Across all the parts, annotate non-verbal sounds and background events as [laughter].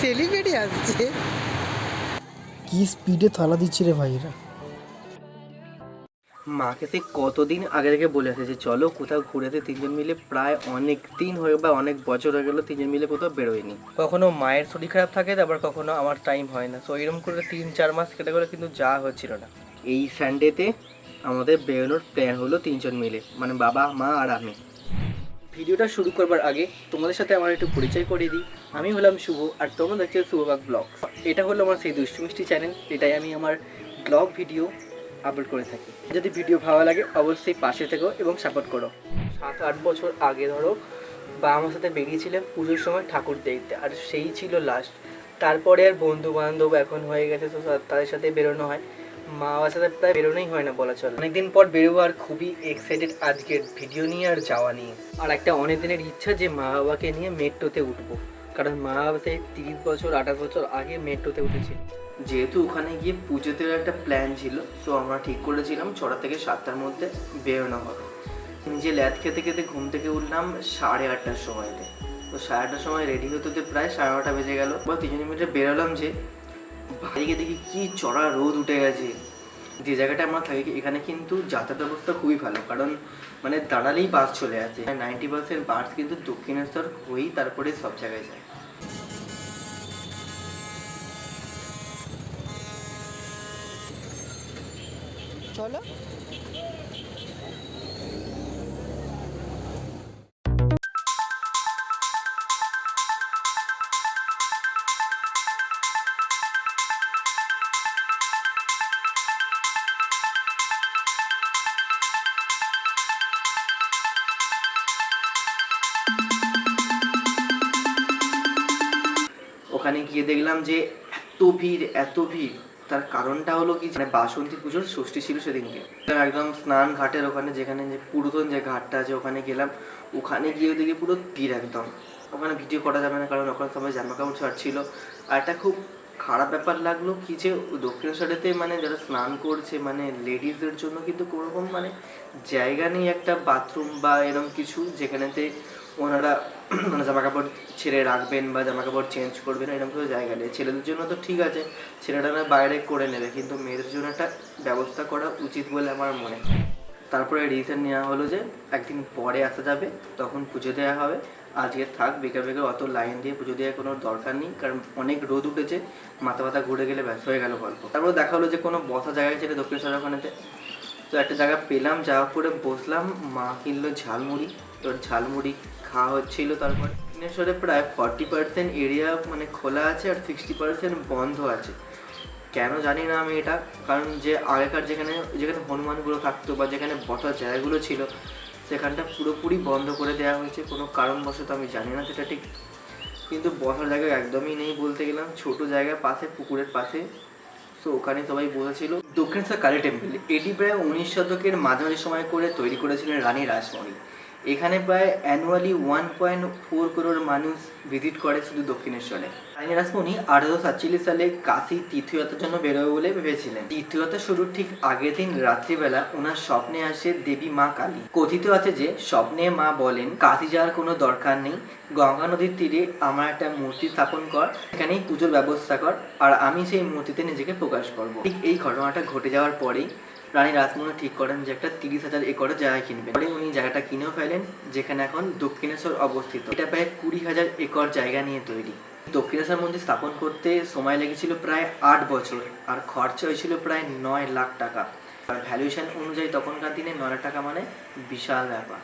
Celebrity আসছে। কি স্পিডে থালা দিচ্ছে রে ভাইরা মাকে সে কতদিন আগে থেকে বলে আসে যে চলো কোথাও ঘুরেতে তিনজন মিলে প্রায় অনেক দিন হয়ে বা অনেক বছর হয়ে গেলো তিনজন মিলে কোথাও বেরোয়নি। কখনো মায়ের শরীর খারাপ থাকে আবার কখনো আমার টাইম হয় না। সো এরকম করে তিন চার মাস কেটে গেলে কিন্তু যাওয়া হচ্ছিল না। এই সানডেতে আমাদের বেরোনোর প্ল্যান হলো তিনজন মিলে মানে বাবা মা আর আমি। ভিডিওটা শুরু করবার আগে তোমাদের সাথে আমার একটু পরিচয় করিয়ে দিই। আমি হলাম শুভ আর তোমরা দেখছ শুভবাগ ব্লগ। এটা হলো আমার সেই দুষ্টু মিষ্টি চ্যানেল এটাই আমি আমার ব্লগ ভিডিও আপলোড করে থাকি। যদি ভিডিও ভালো লাগে অবশ্যই পাশে থেকো এবং সাপোর্ট করো। সাত, আট বছর আগে ধরো, বা আমার সাথে বেরিয়েছিলাম পুজোর সময় ঠাকুর দেখতে, আর সেই ছিল লাস্ট তারপরে আর বন্ধু বান্ধব এখন হয়ে গেছে, তো তাদের সাথে বেরোনো হয়। মা বাবার সাথে প্রায় বেরোনোই হয় না বলা চলে। অনেকদিন পর বেরোবো আর খুবই এক্সাইটেড আজকের ভিডিও নিয়ে আর যাওয়া নিয়ে। আর একটা অনেক দিনের ইচ্ছা যে মা বাবাকে নিয়ে মেট্রোতে উঠবো। কারণ মা বাবা সেই তিরিশ বছর, আঠাশ বছর আগে মেট্রোতে উঠেছে। যেহেতু ওখানে গিয়ে পুজোতে একটা প্ল্যান ছিল সো আমরা ঠিক করেছিলাম ছটা থেকে সাতটার মধ্যে বেরোনো হবে। নিজে ল্যাদ খেতে খেতে ঘুম থেকে উঠলাম সাড়ে আটটার সময়তে। তো সাড়ে আটটার সময় রেডি হতে হতে প্রায় সাড়ে নটা বেজে গেল। বা তিনজনে মিলে বেরোলাম যে বাইরে দেখি কি চড়া রোদ উঠে গেছে। যে জায়গাটা আমরা থাকি এখানে কিন্তু যাতায়াত ব্যবস্থা খুবই ভালো, কারণ মানে দাঁড়ালেই বাস চলে আসে। নাইনটি পার্সেন্ট বাস কিন্তু দক্ষিণেশ্বর হয়েই তারপরে সব জায়গায় যায়। চলো। ওখানে গিয়ে দেখলাম যে এত ভিড় এত ভিড়। তার কারণটা হলো কি? মানে বাসন্তী পুজোর ষষ্ঠী ছিল সেদিনকে। একদম স্নান ঘাটের ওখানে যেখানে যে পুরাতন যে ঘাটটা আছে, ওখানে গেলাম। ওখানে গিয়ে দেখি পুরো ভিড় একদম। ওখানে ভিডিও করা যাবে না, কারণ ওখানে সবাই জামা কাপড় ছাড়ছিল আর একটা খুব খারাপ ব্যাপার লাগল কি যে দক্ষিণেশ্বরেতে মানে যারা স্নান করছে মানে লেডিসদের জন্য কিন্তু কোনোরকম মানে জায়গা নেই একটা বাথরুম বা এরকম কিছু যেখানেতে ওনারা [clears throat] মানে জামা কাপড় ছেড়ে রাখবেন বা জামা কাপড় চেঞ্জ করবেন এরকম কোনো জায়গা নেই। ছেলেদের জন্য তো ঠিক আছে ছেলেটা না বাইরে করে নেবে, কিন্তু মেয়েদের জন্য একটা ব্যবস্থা করা উচিত বলে আমার মনে হয়। তারপরে রিসেন্ট নেওয়া হলো যে একদিন পরে আসা যাবে, তখন পুজো দেওয়া হবে। আজকে থাক বেকার বেকার অত লাইন দিয়ে পুজো দেওয়ার কোনো দরকার নেই, কারণ অনেক রোদ উঠেছে, মাথা মাথা ঘুরে গেলে ব্যস্ত হয়ে গেল গল্প। তারপরে দেখা হলো যে কোনো বসা জায়গায় ছিল দক্ষিণেশ্বর ওখানেতে। তো একটা জায়গা পেলাম, যাওয়ার পরে বসলাম, মা কিনলো ঝালমুড়ি তোর ঝালমুড়ি খাওয়া হচ্ছিল, তারপর দক্ষিণেশ্বরে প্রায় ফর্টি পার্সেন্ট এরিয়া মানে খোলা আছে আর সিক্সটি পার্সেন্ট বন্ধ আছে। কেন জানি না আমি এটা, কারণ যে আগেকার যেখানে যেখানে হনুমানগুলো থাকতো বা যেখানে বসার জায়গাগুলো ছিল সেখানটা পুরোপুরি বন্ধ করে দেওয়া হয়েছে, কোনো কারণবশত আমি জানি না সেটা ঠিক। কিন্তু বসার জায়গা একদমই নেই বলতে গেলাম ছোট জায়গা, পাশে, পুকুরের পাশে। সো ওখানে সবাই বসেছিল। দক্ষিণেশ্বর কালী টেম্পল, এটি প্রায় উনিশ শতকের মাঝামাঝি সময় করে তৈরি করেছিলেন রানী রাসমণি। এখানে প্রায় annually one point four crore মানুষ ভিজিট করে শুধু দক্ষিণেশ্বরে। রানী রাসমণি আঠারোশো সাতচল্লিশ সালে কাশী তীর্থযাত্রার জন্য বেরোবে বলে ভেবেছিলেন। তীর্থযাত্রা শুরুর ঠিক আগের দিন রাত্রিবেলা ওনার স্বপ্নে আসে দেবী মা কালী। কথিত আছে যে স্বপ্নে মা বলেন, কাশী যাওয়ার কোনো দরকার নেই। গঙ্গা নদীর তীরে আমার একটা মূর্তি স্থাপন কর এখানেই পুজোর ব্যবস্থা কর, আর আমি সেই মূর্তিতে নিজেকে প্রকাশ করব। ঠিক এই ঘটনাটা ঘটে যাওয়ার পরেই রানী রাসমণি ঠিক করেন যে একটা তিরিশ হাজার একরে জায়গা কিনবেন। পরে উনি জায়গাটা কিনেও ফেলেন, যেখানে এখন দক্ষিণেশ্বর অবস্থিত। এটা প্রায় কুড়ি হাজার একর জায়গা নিয়ে তৈরি। দক্ষিণেশ্বর মন্দির স্থাপন করতে সময় লেগেছিল প্রায় আট বছর, আর খরচা হয়েছিল প্রায় নয় লাখ টাকা। আর ভ্যালুয়েশন অনুযায়ী তখনকার দিনে নয় লাখ টাকা মানে বিশাল ব্যাপার।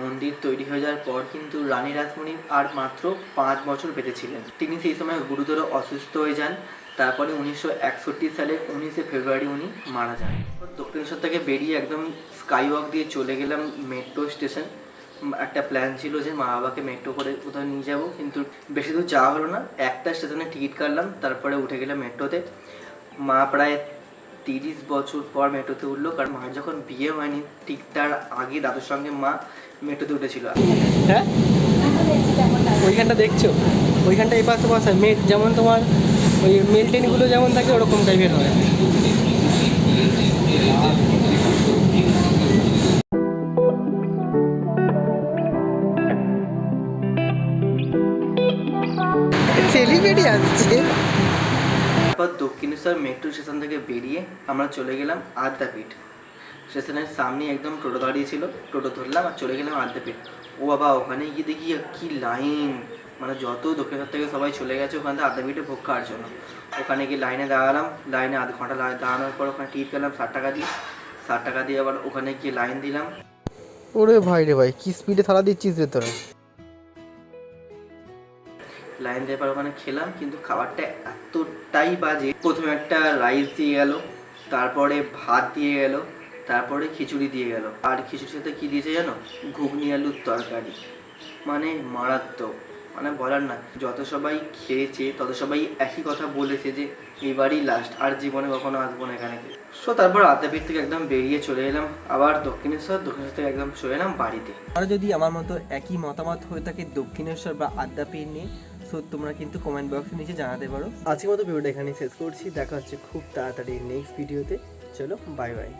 মন্দির তৈরি হয়ে যাওয়ার পর কিন্তু রানী রাসমণি আর মাত্র পাঁচ বছর বেঁচেছিলেন তিনি সেই সময় গুরুতর অসুস্থ হয়ে যান তারপরে উনিশশো একষট্টি সালে উনিশে ফেব্রুয়ারি উনি মারা যান। দক্ষিণেশ্বর থেকে বেরিয়ে একদম স্কাই ওয়াক দিয়ে চলে গেলাম মেট্রো স্টেশন একটা প্ল্যান ছিল যে মা বাবাকে মেট্রো করে কোথাও নিয়ে যাব, কিন্তু বেশি দূর যাওয়া হলো না। একটা স্টেশনে টিকিট কাটলাম, তারপরে উঠে গেলাম মেট্রোতে মা প্রায় তিরিশ বছর পর মেট্রোতে উঠল, কারণ মায়ের যখন বিয়ে হয়নি, ঠিক তার আগে দাদুর সঙ্গে মা মেট্রোতে উঠেছিল। হ্যাঁ? ওইখানটা দেখছ? ওইখানটা এই পাশে বসা। মেট যেমন তোমার ওই মেল ট্রেনগুলো যেমন থাকে ওরকম টাইপের হয়। সেলিব্রিটি আসছে। তারপর দক্ষিণেশ্বর মেট্রো স্টেশন থেকে বেরিয়ে আমরা চলে গেলাম আদ্যাপীঠ স্টেশনের সামনে একদম টোটো দাঁড়িয়ে ছিল। টোটো ধরলাম আর চলে গেলাম আদ্যাপীঠ ও বাবা ওখানে গিয়ে দেখি কি লাইন মানে যত দক্ষিণেশ্বর থেকে সবাই চলে গেছে ওখান থেকে আদ্যাপীঠে ভোগ খাওয়ার জন্য। ওখানে গিয়ে লাইনে দাঁড়ালাম লাইনে আধ ঘণ্টা দাঁড়ানোর পর ওখানে টিকিট পেলাম ষাট টাকা দিয়ে। ষাট টাকা দিয়ে আবার ওখানে গিয়ে লাইন দিলাম। ওরে ভাই রে ভাই কি স্পিডে থালা দিচ্ছিস রে তোরা লাইন দেওয়ার পর ওখানে খেলাম কিন্তু খাবারটা এতটাই বাজে। প্রথমে একটা রাইস দিয়ে গেল তারপরে ভাত দিয়ে গেল তারপরে খিচুড়ি দিয়ে গেল। আর খিচুড়ির সাথে কি দিয়েছে জানো? ঘুগনি আলুর তরকারি। মানে মারাত্মক। মানে বলার না যত সবাই খেয়েছে, তত সবাই একই কথা বলেছে যে, এবারই লাস্ট আর জীবনে কখনো আসব না এখানে। সো তারপর আদ্যাপীঠ থেকে একদম বেরিয়ে চলে এলাম। আবার দক্ষিণেশ্বর দক্ষিণেশ্বর থেকে একদম চলে এলাম বাড়িতে। আর যদি আমার মতো একই মতামত হয়ে থাকে দক্ষিণেশ্বর বা আদ্যাপীঠ নিয়ে সো তোমরা কিন্তু কমেন্ট বক্সে নিচে জানাতে পারো। আজকের মতো ভিডিওটা এখানে শেষ করছি। দেখা হচ্ছে খুব তাড়াতাড়ি নেক্সট ভিডিওতে চলো বাই বাই